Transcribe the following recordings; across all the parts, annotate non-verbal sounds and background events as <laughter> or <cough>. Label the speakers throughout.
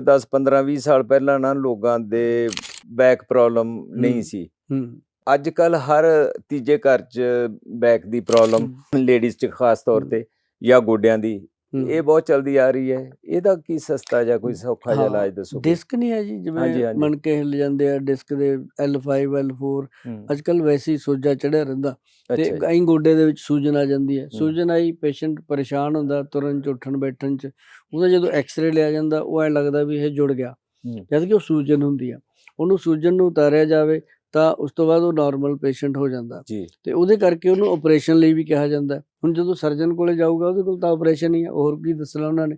Speaker 1: 10 15 20 ਸਾਲ ਪਹਿਲਾਂ ਨਾ ਲੋਕਾਂ ਦੇ ਬੈਕ ਪ੍ਰੋਬਲਮ ਨਹੀਂ। ਸੀ ਅੱਜ ਕੱਲ ਹਰ ਤੀਜੇ ਘਰ 'ਚ ਬੈਕ ਦੀ ਪ੍ਰੋਬਲਮ ਲੇਡੀਜ਼ 'ਚ ਖਾਸ ਤੌਰ। ਤੇ ਜਾਂ ਗੋਡਿਆਂ ਦੀ। ਇਹ ਬਹੁਤ ਚਲਦੀ ਆ ਰਹੀ ਹੈ। ਇਹਦਾ ਕੀ ਸਸਤਾ ਜਾਂ ਕੋਈ ਸੌਖਾ ਜਿਹਾ ਇਲਾਜ ਦੱਸੋ?
Speaker 2: ਡਿਸਕ ਨਹੀਂ ਹੈ ਜੀ ਜਿਵੇਂ
Speaker 1: ਹਾਂਜੀ।
Speaker 2: ਮਣਕੇ ਹਿੱਲ ਜਾਂਦੇ ਆ ਡਿਸਕ ਦੇ L5 L4
Speaker 1: ਹੂੰ,
Speaker 2: ਅੱਜ ਕੱਲ ਵੈਸੇ ਹੀ ਸੋਜਾ ਚੜਿਆ ਰਹਿੰਦਾ ਤੇ ਕਈ ਗੋਡੇ ਦੇ ਵਿੱਚ ਸੂਜਨ ਆ ਜਾਂਦੀ ਹੈ। ਸੂਜਨ ਆਈ ਪੇਸ਼ੈਂਟ ਪਰੇਸ਼ਾਨ ਹੁੰਦਾ ਤੁਰਨ ਚ ਉੱਠਣ ਬੈਠਣ ਚ। ਉਹਦਾ ਜਦੋਂ ਐਕਸ-ਰੇ ਲਿਆ ਜਾਂਦਾ ਉਹ ਐ ਲੱਗਦਾ ਵੀ ਇਹ ਜੁੜ ਗਿਆ। ਜਦ ਕਿ ਉਹ ਸੂਜਨ ਹੁੰਦੀ ਆ। ਉਹਨੂੰ ਸੂਜਨ ਨੂੰ ਉਤਾਰਿਆ ਜਾਵੇ ਤਾਂ ਉਸ ਤੋਂ ਬਾਅਦ ਉਹ ਨਾਰਮਲ ਪੇਸ਼ੈਂਟ ਹੋ ਜਾਂਦਾ। ਤੇ ਉਹਦੇ ਕਰਕੇ ਉਹਨੂੰ ਆਪਰੇਸ਼ਨ ਲਈ ਵੀ ਕਿਹਾ ਜਾਂਦਾ। ਹੁਣ ਜਦੋਂ ਸਰਜਨ ਕੋਲੇ ਜਾਊਗਾ ਉਹਦੇ ਕੋਲ ਤਾਂ ਆਪਰੇਸ਼ਨ ਹੀ ਹੈ ਹੋਰ ਕੀ ਦੱਸਣਾ ਉਹਨਾਂ ਨੇ।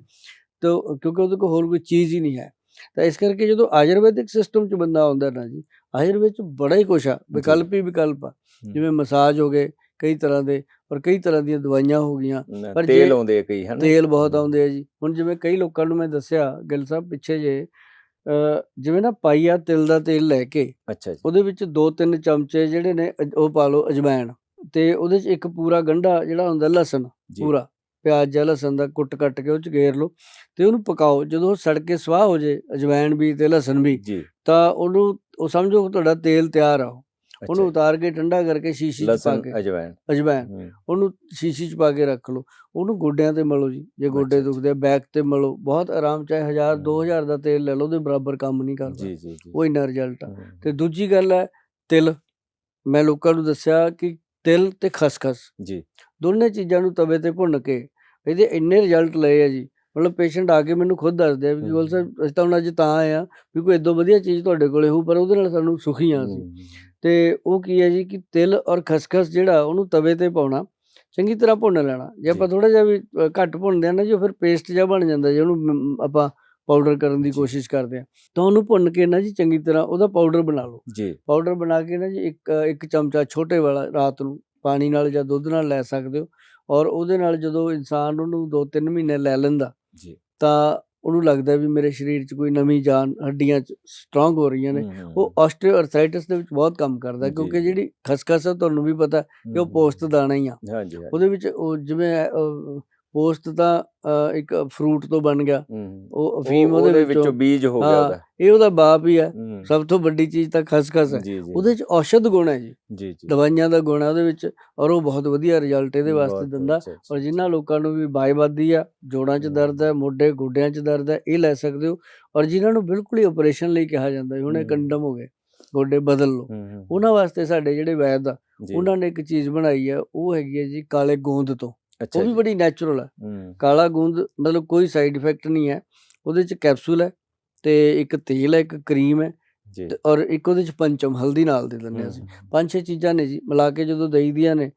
Speaker 2: ਤਾਂ ਕਿਉਂਕਿ ਉਹਦੇ ਕੋਲ ਹੋਰ ਕੋਈ ਚੀਜ਼ ਹੀ ਨਹੀਂ ਹੈ। ਤਾਂ ਇਸ ਕਰਕੇ ਜਦੋਂ ਆਯੁਰਵੈਦਿਕ ਸਿਸਟਮ ਚ ਬੰਦਾ ਆਉਂਦਾ ਨਾ ਜੀ ਆਯੁਰਵੇਦ ਚ ਬੜਾ ਹੀ ਕੁਛ ਆ ਵਿਕਲਪ ਹੀ ਵਿਕਲਪ ਆ। ਜਿਵੇਂ ਮਸਾਜ ਹੋ ਗਏ ਕਈ ਤਰ੍ਹਾਂ ਦੇ ਔਰ ਕਈ ਤਰ੍ਹਾਂ ਦੀਆਂ ਦਵਾਈਆਂ ਹੋ ਗਈਆਂ। ਪਰ
Speaker 1: ਤੇਲ ਆਉਂਦੇ ਕਈ ਹਨਾ?
Speaker 2: ਤੇਲ ਬਹੁਤ। ਆਉਂਦੇ ਆ ਜੀ। ਹੁਣ ਜਿਵੇਂ ਕਈ ਲੋਕਾਂ ਨੂੰ ਮੈਂ ਦੱਸਿਆ ਗਿੱਲ ਸਾਹਿਬ ਪਿੱਛੇ ਜੇ ਜਿਵੇਂ ਨਾ ਪਾਈਆ ਤਿਲ ਦਾ ਤੇਲ ਲੈ ਕੇ
Speaker 1: ਅੱਛਾ ਜੀ।
Speaker 2: ਉਹਦੇ ਵਿੱਚ ਦੋ ਤਿੰਨ ਚਮਚੇ ਜਿਹੜੇ ਨੇ ਅਜ- ਉਹ ਪਾ ਲਓ ਅਜਵਾਇਣ ਤੇ ਉਹਦੇ 'ਚ ਇੱਕ ਪੂਰਾ ਗੰਢਾ ਜਿਹੜਾ ਹੁੰਦਾ ਲਸਣ
Speaker 1: ਜੀ।
Speaker 2: ਪੂਰਾ ਪਿਆਜ਼ ਜਾਂ ਲਸਣ ਦਾ ਕੁੱਟ ਕੱਟ ਕੇ ਉਹ 'ਚ ਗੇਰ ਲਓ ਤੇ ਉਹਨੂੰ ਪਕਾਓ ਜਦੋਂ ਉਹ ਸੜ ਕੇ ਸਵਾਹ ਹੋ ਜੇ ਅਜਵਾਇਣ ਵੀ ਤੇ ਲਸਣ ਵੀ
Speaker 1: ਜੀ।
Speaker 2: ਤਾਂ ਉਹਨੂੰ ਉਹ ਸਮਝੋ ਤੁਹਾਡਾ ਤੇਲ ਤਿਆਰ ਆ ਉਹ। ਉਹਨੂੰ। ਉਤਾਰ ਕੇ ਠੰਡਾ ਕਰਕੇ ਸ਼ੀਸ਼ੀ 'ਚ ਪਾ ਕੇ।
Speaker 1: ਅਜਵਾਇਣ
Speaker 2: ਅਜਵਾਇਣ ਉਹਨੂੰ ਸ਼ੀਸ਼ੀ 'ਚ ਪਾ ਕੇ ਰੱਖ ਲਓ। ਉਹਨੂੰ ਗੋਡਿਆਂ ਤੇ ਮਲੋ ਜੀ। ਜੇ ਗੋਡੇ ਦੁਖਦੇ ਆ ਬੈਕ ਤੇ ਮਲੋ। ਬਹੁਤ ਆਰਾਮ ਚਾਹੇ 1000
Speaker 1: ਹੂੰ।
Speaker 2: 2000 ਦਾ ਤੇਲ ਲੈ ਲਓ ਉਹਦੇ ਬਰਾਬਰ ਕੰਮ ਨਹੀਂ ਕਰਦਾ।
Speaker 1: ਜੀ ਜੀ
Speaker 2: ਉਹ ਇੰਨਾ ਰਿਜ਼ਲਟ ਆ। ਤੇ ਦੂਜੀ ਗੱਲ ਹੈ ਤਿਲ। ਮੈਂ ਲੋਕਾਂ ਨੂੰ ਦੱਸਿਆ ਕਿ ਤਿਲ ਤੇ ਖਸਖਸ।
Speaker 1: ਜੀ।
Speaker 2: ਦੋਨੇ ਚੀਜ਼ਾਂ ਨੂੰ ਤਵੇ ਤੇ ਭੁੰਨ ਕੇ ਇਹਦੇ ਇੰਨੇ ਰਿਜ਼ਲਟ ਲਏ ਆ ਜੀ। ਮਤਲਬ ਪੇਸ਼ੈਂਟ ਆ ਕੇ ਮੈਨੂੰ ਖੁਦ ਦੱਸਦੇ ਆ ਵੀ ਗੋਲ ਸਾਹਿਬ ਅਸੀਂ ਤਾਂ ਹੁਣ ਅੱਜ ਤਾਂ ਆਏ ਆ ਵੀ ਕੋਈ ਇਦੋਂ ਵਧੀਆ ਚੀਜ਼ ਤੁਹਾਡੇ ਕੋਲੇ ਹੋਊ ਪਰ ਉਹਦੇ ਨਾਲ ਸਾਨੂੰ ਸੁਖੀ ਆ
Speaker 1: ਹੂੰ,
Speaker 2: ਤੇ ਉਹ ਕੀ ਹੈ ਜੀ ਕਿ ਤਿਲ ਔਰ ਖਸਖਸ ਜਿਹੜਾ ਉਹਨੂੰ ਤਵੇ ਤੇ ਪਾਉਣਾ ਚੰਗੀ ਤਰ੍ਹਾਂ ਭੁੰਨ ਲੈਣਾ। ਜੇ ਆਪਾਂ। ਥੋੜਾ ਜਿਹਾ ਵੀ ਘੱਟ ਭੁੰਨਦੇ ਆ ਨਾ ਜੀ ਉਹ ਫਿਰ ਪੇਸਟ ਜਿਹਾ ਬਣ ਜਾਂਦਾ ਜੀ ਉਹਨੂੰ ਆਪਾਂ ਪਾਊਡਰ ਕਰਨ ਦੀ। ਕੋਸ਼ਿਸ਼ ਕਰਦੇ ਆ ਤਾਂ ਉਹਨੂੰ ਭੁੰਨ ਕੇ ਨਾ ਜੀ ਚੰਗੀ ਤਰ੍ਹਾਂ ਉਹਦਾ ਪਾਊਡਰ ਬਣਾ ਲਓ।
Speaker 1: ਜੀ।
Speaker 2: ਪਾਊਡਰ ਬਣਾ ਕੇ ਨਾ ਜੀ ਇੱਕ ਇੱਕ ਚਮਚਾ ਛੋਟੇ ਵਾਲਾ ਰਾਤ ਨੂੰ ਪਾਣੀ ਨਾਲ ਜਾਂ ਦੁੱਧ ਨਾਲ ਲੈ ਸਕਦੇ ਹੋ। ਔਰ ਉਹਦੇ ਨਾਲ ਜਦੋਂ ਇਨਸਾਨ ਉਹਨੂੰ 2-3 ਮਹੀਨੇ ਲੈ ਲੈਂਦਾ
Speaker 1: ਜੀ।
Speaker 2: ਤਾਂ ਉਹਨੂੰ ਲੱਗਦਾ ਵੀ ਮੇਰੇ ਸਰੀਰ 'ਚ ਕੋਈ ਨਵੀਂ ਜਾਨ ਹੱਡੀਆਂ 'ਚ ਸਟਰੋਂਗ ਹੋ ਰਹੀਆਂ ਨੇ। ਉਹ ਆਸਟੀਓਆਰਥਾਈਟਿਸ ਦੇ ਵਿੱਚ ਬਹੁਤ ਕੰਮ ਕਰਦਾ ਕਿਉਂਕਿ। ਜਿਹੜੀ ਖਸਖਸ ਤੁਹਾਨੂੰ ਵੀ ਪਤਾ ਕਿ ਉਹ ਪੋਸਤ ਦਾਣਾ ਹੀ ਆ। ਉਹਦੇ ਵਿੱਚ ਉਹ ਜਿਵੇਂ ਅ, ਪੋਸਤ ਤਾਂ ਇੱਕ ਫਰੂਟ ਤੋਂ ਬਣ ਗਿਆ। ਉਹ ਅਫੀਮ
Speaker 1: ਉਹ-
Speaker 2: ਉਹਦੇ ਵਿੱਚੋਂ
Speaker 1: ਵਿੱਚੋਂ ਬੀਜ ਹੋ ਗਿਆ ਉਹਦਾ।
Speaker 2: ਇਹ ਉਹਦਾ ਬਾਪ ਹੀ ਹੈ। ਸਭ ਤੋਂ ਵੱਡੀ ਚੀਜ਼ ਤਾਂ ਖਸਖਸ ਹੈ। ਉਹਦੇ 'ਚ ਔਸ਼ਧ ਗੁਣ ਹੈ ਜੀ। ਦਵਾਈਆਂ ਦਾ ਗੁਣ ਹੈ ਉਹਦੇ ਵਿੱਚ ਔਰ ਉਹ ਬਹੁਤ ਵਧੀਆ ਰਿਜ਼ਲਟ ਇਹਦੇ ਵਾਸਤੇ ਦਿੰਦਾ। ਔਰ ਜਿਨ੍ਹਾਂ ਲੋਕਾਂ ਨੂੰ ਵੀ ਬਾਈ ਵੱਧਦੀ ਆ ਜੋੜਾਂ 'ਚ। ਦਰਦ ਹੈ ਮੋਢੇ ਗੋਡਿਆਂ 'ਚ ਦਰਦ ਹੈ ਇਹ ਲੈ ਸਕਦੇ ਹੋ। ਔਰ ਜਿਨ੍ਹਾਂ ਨੂੰ ਬਿਲਕੁਲ ਹੀ ਆਪਰੇਸ਼ਨ ਲਈ ਕਿਹਾ ਜਾਂਦਾ ਹੁਣ ਇਹ। ਕੰਡਮ ਹੋ ਗਏ ਗੋਡੇ ਬਦਲ ਲਓ। ਉਹਨਾਂ ਵਾਸਤੇ ਸਾਡੇ ਜਿਹੜੇ ਵੈਦ ਆ ਉਹਨਾਂ ਨੇ ਇੱਕ ਚੀਜ਼ ਬਣਾਈ ਹੈ ਉਹ ਹੈਗੀ ਹੈ ਜੀ ਕਾਲੇ ਗੂੰਦ ਤੋਂ। ਉਹ ਵੀ ਬੜੀ ਨੈਚੁਰਲ ਹੈ
Speaker 1: ਹੂੰ,
Speaker 2: ਕਾਲਾ ਗੂੰਦ ਮਤਲਬ ਕੋਈ ਸਾਈਡ ਇਫੈਕਟ ਨਹੀਂ ਹੈ। ਉਹਦੇ 'ਚ ਕੈਪਸੂਲ ਹੈ ਤੇ ਇੱਕ ਤੇਲ ਹੈ ਇੱਕ ਕਰੀਮ ਹੈ
Speaker 1: ਜੀ।
Speaker 2: ਤੇ ਔਰ ਇੱਕ ਉਹਦੇ 'ਚ ਪੰਚਮ ਹਲਦੀ ਨਾਲ ਦੇ ਦਿੰਦੇ ਹਾਂ ਅਸੀਂ। ਪੰਜ ਛੇ ਚੀਜ਼ਾਂ ਨੇ ਜੀ ਮਿਲਾ ਕੇ ਜਦੋਂ ਦੇਈਦੀਆਂ ਨੇ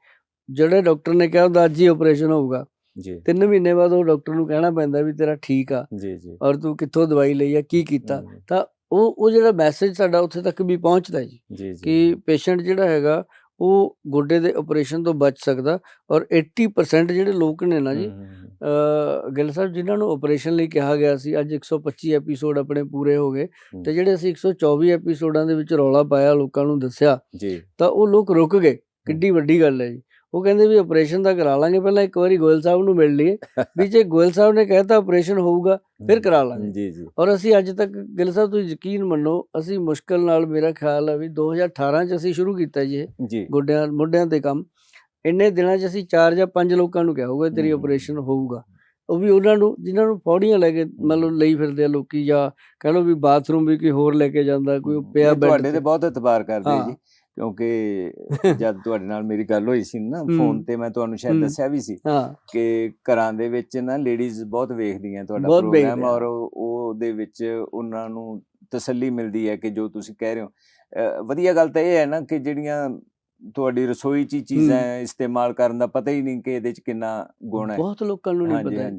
Speaker 2: ਜਿਹੜੇ ਡਾਕਟਰ ਨੇ ਕਿਹਾ ਹੁੰਦਾ ਅੱਜ ਹੀ ਆਪਰੇਸ਼ਨ ਹੋਊਗਾ।
Speaker 1: ਜੀ।
Speaker 2: ਤਿੰਨ ਮਹੀਨੇ ਬਾਅਦ ਉਹ ਡਾਕਟਰ ਨੂੰ ਕਹਿਣਾ ਪੈਂਦਾ ਵੀ ਤੇਰਾ ਠੀਕ ਆ
Speaker 1: ਜੀ ਜੀ।
Speaker 2: ਔਰ ਤੂੰ ਕਿੱਥੋਂ ਦਵਾਈ ਲਈ ਆ ਕੀ ਕੀਤਾ। ਤਾਂ ਉਹ ਉਹ ਜਿਹੜਾ ਮੈਸੇਜ ਸਾਡਾ ਉੱਥੇ ਤੱਕ ਵੀ ਪਹੁੰਚਦਾ ਜੀ
Speaker 1: ਜੀ ਜੀ।
Speaker 2: ਕਿ ਪੇਸ਼ੈਂਟ ਜਿਹੜਾ ਹੈਗਾ ਉਹ ਗੋਡੇ ਦੇ ਆਪਰੇਸ਼ਨ ਤੋਂ ਬਚ ਸਕਦਾ ਔਰ 80% ਜਿਹੜੇ ਲੋਕ ਨੇ ਨਾ ਜੀ ਗਿੱਲ ਸਾਹਿਬ ਜਿਨ੍ਹਾਂ ਨੂੰ ਆਪਰੇਸ਼ਨ ਲਈ ਕਿਹਾ ਗਿਆ ਸੀ ਅੱਜ 125 ਐਪੀਸੋਡ ਆਪਣੇ ਪੂਰੇ ਹੋ ਗਏ। ਤੇ ਜਿਹੜੇ ਅਸੀਂ 124 ਐਪੀਸੋਡਾਂ ਦੇ ਵਿੱਚ ਰੌਲਾ ਪਾਇਆ ਲੋਕਾਂ ਨੂੰ ਦੱਸਿਆ
Speaker 1: ਜੀ।
Speaker 2: ਤਾਂ ਉਹ ਲੋਕ ਰੁਕ ਗਏ। ਕਿੱਡੀ ਵੱਡੀ ਗੱਲ ਹੈ ਜੀ। ਉਹ ਕਹਿੰਦੇ ਵੀ ਆਪਰੇਸ਼ਨ ਤਾਂ ਕਰਾ ਲਾਂਗੇ ਪਹਿਲਾਂ ਇੱਕ ਵਾਰੀ ਗੋਇਲ ਸਾਹਿਬ ਨੂੰ ਮਿਲ ਲਈਏ। ਵੀ ਜੇ ਗੋਇਲ ਸਾਹਿਬ ਨੇ ਕਹਿਤਾ ਆਪਰੇਸ਼ਨ ਹੋਊਗਾ ਫਿਰ ਕਰਾ ਲਾਂਗੇ।
Speaker 1: ਜੀ ਜੀ।
Speaker 2: ਔਰ ਅਸੀਂ ਅੱਜ ਤੱਕ ਗਿੱਲ ਸਾਹਿਬ ਤੁਸੀਂ ਯਕੀਨ ਮੰਨੋ ਅਸੀਂ ਮੁਸ਼ਕਲ ਨਾਲ ਮੇਰਾ ਖਿਆਲ ਹੈ ਵੀ 2018 ਚ ਅਸੀਂ ਸ਼ੁਰੂ ਕੀਤਾ ਜੀ ਇਹ। ਗੋਡਿਆਂ ਮੋਢਿਆਂ ਤੇ ਕੰਮ। ਇੰਨੇ ਦਿਨਾਂ 'ਚ ਅਸੀਂ 4 ਜਾਂ 5 ਲੋਕਾਂ ਨੂੰ ਕਿਹਾ ਹੋਊਗਾ ਤੇਰੀ। ਆਪਰੇਸ਼ਨ ਹੋਊਗਾ। ਉਹ ਵੀ ਉਹਨਾਂ ਨੂੰ ਜਿਨ੍ਹਾਂ ਨੂੰ ਪੌੜੀਆਂ ਲੈ ਕੇ ਮਤਲਬ ਲਈ ਫਿਰਦੇ ਆ ਲੋਕੀ ਜਾਂ ਕਹ ਲਓ ਵੀ ਬਾਥਰੂਮ ਵੀ ਕੋਈ ਹੋਰ ਲੈ ਕੇ ਜਾਂਦਾ ਕੋਈ ਪਿਆ ਬੈੱਡ
Speaker 1: ਤੁਹਾਡੇ ਤੇ ਬਹੁਤ ਇਤਬਾਰ ਕਰਦੇ। ਜੀ। ਕਿਉਂਕਿ <laughs> ਜਦ ਤੁਹਾਡੇ ਨਾਲ ਮੇਰੀ ਗੱਲ ਹੋਈ ਸੀ ਨਾ। ਫੋਨ ਤੇ ਮੈਂ ਤੁਹਾਨੂੰ ਸ਼ਾਇਦ। ਦੱਸਿਆ ਵੀ ਸੀ ਕਿ ਘਰਾਂ ਦੇ ਵਿੱਚ ਨਾ ਲੇਡੀਜ਼ ਬਹੁਤ ਵੇਖਦੀਆਂ ਤੁਹਾਡਾ ਪ੍ਰੋਗਰਾਮ। ਔਰ ਉਹ- ਉਹਦੇ ਵਿੱਚ ਉਹਨਾਂ ਨੂੰ ਤਸੱਲੀ ਮਿਲਦੀ ਹੈ ਕਿ ਜੋ ਤੁਸੀਂ ਕਹਿ ਰਹੇ ਹੋ ਵਧੀਆ ਗੱਲ ਤਾਂ ਇਹ ਹੈ ਨਾ ਕਿ ਜਿਹੜੀਆਂ ਤੁਹਾਡੀ ਰਸੋਈ 'ਚ ਚੀਜ਼ਾਂ ਇਸਤੇਮਾਲ ਕਰਨ ਦਾ ਪਤਾ ਹੀ ਨਹੀਂ ਕਿ ਇਹਦੇ 'ਚ ਕਿੰਨਾ ਗੁਣ ਹੈ
Speaker 2: ਬਹੁਤ ਲੋਕਾਂ ਨੂੰ ਨਹੀਂ ਪਤਾ